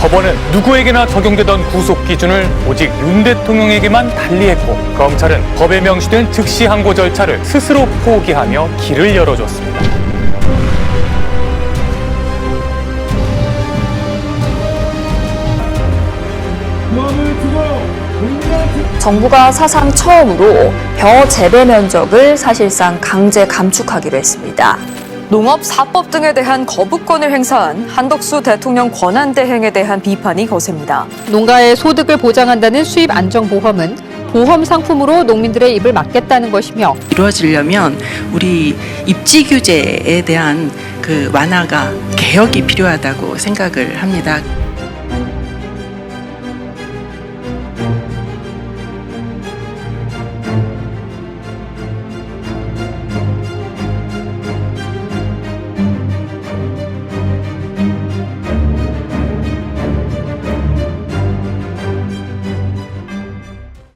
법원은 누구에게나 적용되던 구속 기준을 오직 윤 대통령에게만 달리했고 검찰은 법에 명시된 즉시 항고 절차를 스스로 포기하며 길을 열어줬습니다. 정부가 사상 처음으로 벼 재배 면적을 사실상 강제 감축하기로 했습니다. 농업 사법 등에 대한 거부권을 행사한 한덕수 대통령 권한 대행에 대한 비판이 거셉니다. 농가의 소득을 보장한다는 수입 안정 보험은 보험 상품으로 농민들의 입을 막겠다는 것이며 이루어지려면 우리 입지 규제에 대한 그 완화가 개혁이 필요하다고 생각을 합니다.